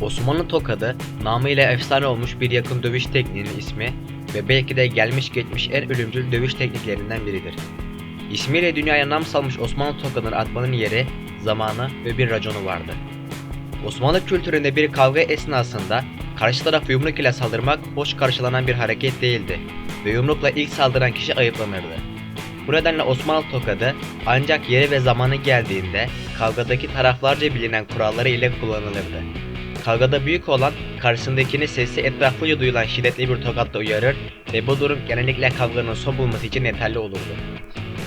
Osmanlı tokadı, namıyla efsane olmuş bir yakın dövüş tekniğinin ismi ve belki de gelmiş geçmiş en ölümcül dövüş tekniklerinden biridir. İsmiyle dünyaya nam salmış Osmanlı tokadını atmanın yeri, zamanı ve bir raconu vardı. Osmanlı kültüründe bir kavga esnasında karşı taraf yumruk ile saldırmak hoş karşılanan bir hareket değildi ve yumrukla ilk saldıran kişi ayıplanırdı. Bu nedenle Osmanlı tokadı ancak yeri ve zamanı geldiğinde kavgadaki taraflarca bilinen kuralları ile kullanılırdı. Kavgada büyük olan karşısındakini sesi etraflıca duyulan şiddetli bir tokatla uyarır ve bu durum genellikle kavganın son bulması için yeterli olurdu.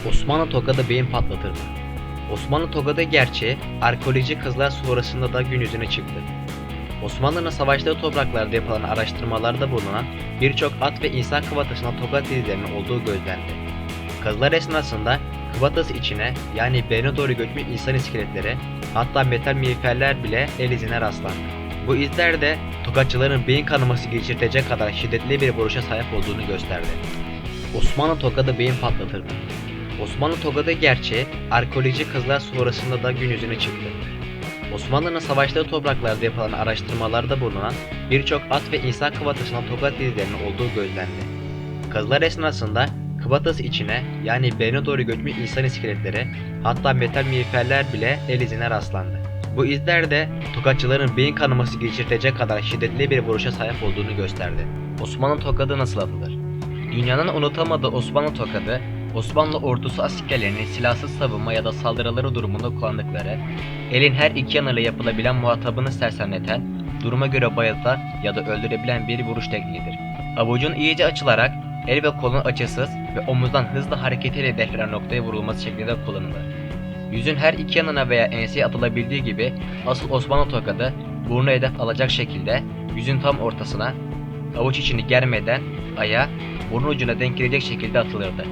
Osmanlı tokadı beyin patlatırdı. Osmanlı tokadı gerçeği arkeoloji kızlar sonrasında da gün yüzüne çıktı. Osmanlı'nın savaştığı topraklarda yapılan araştırmalarda bulunan birçok at ve insan kıvatasına tokat izlerinin olduğu gözlendi. Kazılar esnasında kıvatası içine yani beline doğru göçmüş insan iskeletleri hatta metal miğferler bile el izine rastlandı. Bu izler de tokatçıların beyin kanaması geçirtecek kadar şiddetli bir vuruşa sahip olduğunu gösterdi. Osmanlı tokadı beyin patlatırdı. Osmanlı tokadı gerçeği arkeoloji kızlar sonrasında da gün yüzüne çıktı. Osmanlı'nın savaştığı topraklarda yapılan araştırmalarda bulunan birçok at ve insan kıvatasına tokat izlerinin olduğu gözlendi. Kazılar esnasında kıvatası içine yani beline doğru göçmüş insan iskeletleri hatta metal miğferler bile el izine rastlandı. Bu izler de tokatçıların beyin kanaması geçirtecek kadar şiddetli bir vuruşa sahip olduğunu gösterdi. Osmanlı tokadı nasıl atılır? Dünyanın unutamadığı Osmanlı tokadı, Osmanlı ordusu askerlerinin silahsız savunma ya da saldırıları durumunda kullandıkları, elin her iki yanıyla yapılabilen muhatabını sersemleten, duruma göre bayıltan ya da öldürebilen bir vuruş tekniğidir. Avucun iyice açılarak el ve kolun açısız ve omuzdan hızlı hareketiyle hedeflenen noktaya vurulması şeklinde kullanılır. Yüzün her iki yanına veya enseye atılabildiği gibi asıl Osmanlı tokadı burnu hedef alacak şekilde yüzün tam ortasına avuç içini germeden aya burun ucuna denk gelecek şekilde atılırdı.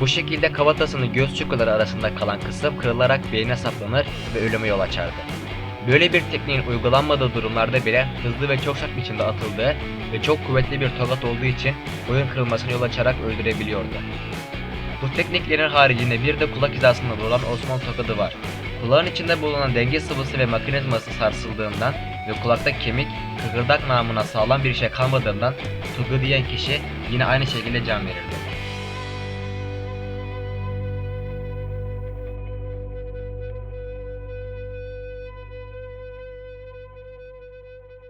Bu şekilde kafatasının göz çukurları arasında kalan kısım kırılarak beyine saplanır ve ölüme yol açardı. Böyle bir tekniğin uygulanmadığı durumlarda bile hızlı ve çok sert biçimde atıldığı ve çok kuvvetli bir tokat olduğu için boyun kırılmasına yol açarak öldürebiliyordu. Bu tekniklerin haricinde bir de kulak hizasında bulunan Osmanlı tokadı var. Kulağın içinde bulunan denge sıvısı ve mekanizması sarsıldığından ve kulakta kemik, kıkırdak namına sağlam bir şey kalmadığından tokadı diyen kişi yine aynı şekilde can verirdi.